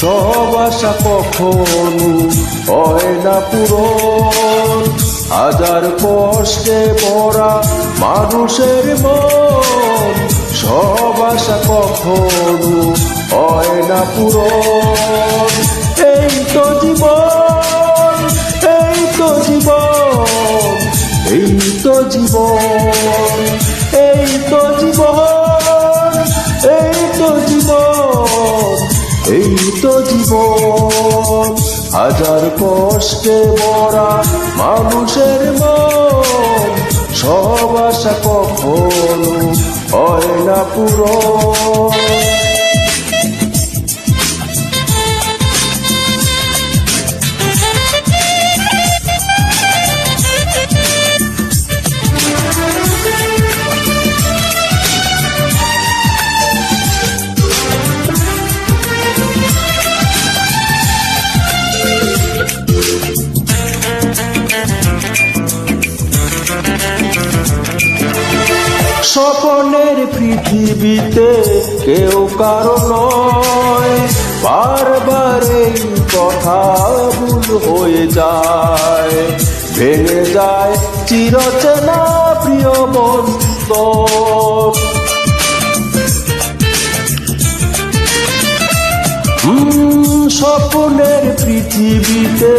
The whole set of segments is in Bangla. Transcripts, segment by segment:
সব আশা কখনো হয় না পূরণ? হাজার কষ্টে মরা মানুষের মন, সব আশা কখনো হয় না পূরণ? এই তো জীবন, এই তো জীবন, এই তো জীবন, এই তো জীবন, এই তো জীবন, এই তো জীবন হাজার কষ্টে মরা মানুষের মন সব আশা কখনো হয় না পুরো স্বপনের পৃথিবীতে কেউ কারও নয়। বারবার এই কথা ভুল হয়ে যায়। ভেঙে যায় চিরচেনা প্রিয় বন্ধন। হুম, স্বপ্নের পৃথিবীতে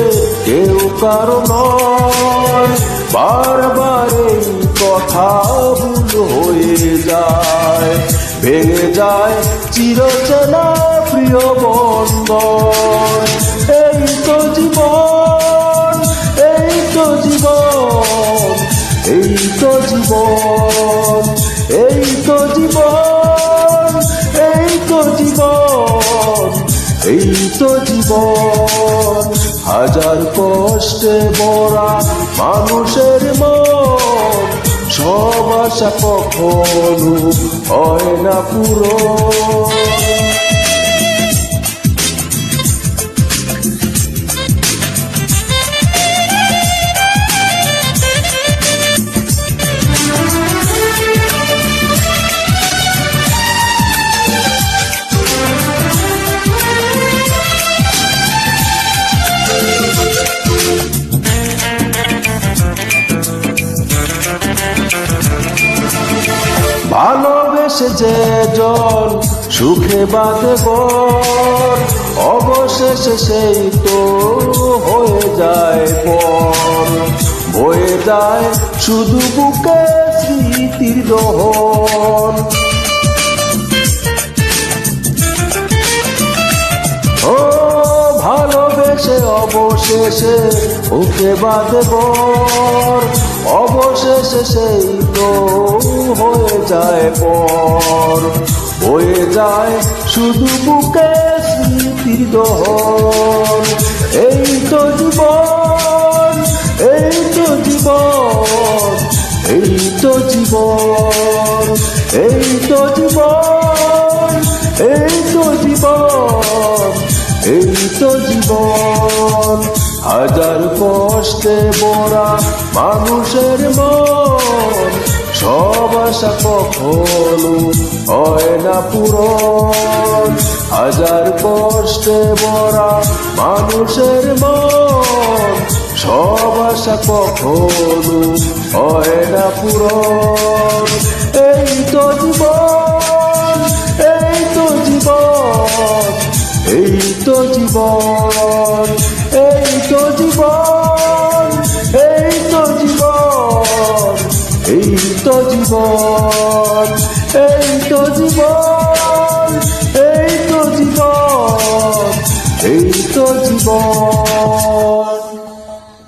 কেউ কারও নয়। বারবার এই কথা ভুল হয়ে যায়, ভেঙে যায় চিরচেনা প্রিয় বন্ধন। এই তো জীবন, এই তো জীবন, এই তো জীবন, এই তো জীবন, এই তো জীবন, এই তো জীবন। হাজার কষ্টে মরা মানুষের মন সব কখনো হয় না পুরো। ভালোবেসে যে জল সুখে বাঁধে বর অবশেষে সেই তো হয়ে যায় পর। হয়ে যায় শুধু বুকে স্মৃতির দহন। অবশেষে ওকে বাঁধে বর। অবশেষে সেই তো হয়ে যায় পর। হয়ে যায় শুধু বুকে স্মৃতির দহন এই তো জীবন, এই তো জীবন, এই তো জীবন, এই তো জীবন, এই তো জীবন। এই তো জীবন, হাজার কষ্টে মোরা মানুষের মন। সব আশা কখনো হয় না পূরণ। হাজার কষ্টে মরা মানুষের মন। সব আশা কখনো হয় না পূরণ। এই তো জীবন জীবন, এই তো জীবন, এই তো জীবন, এই তো জীবন, এই তো জীবন, এই তো জীবন, এই তো জীবন।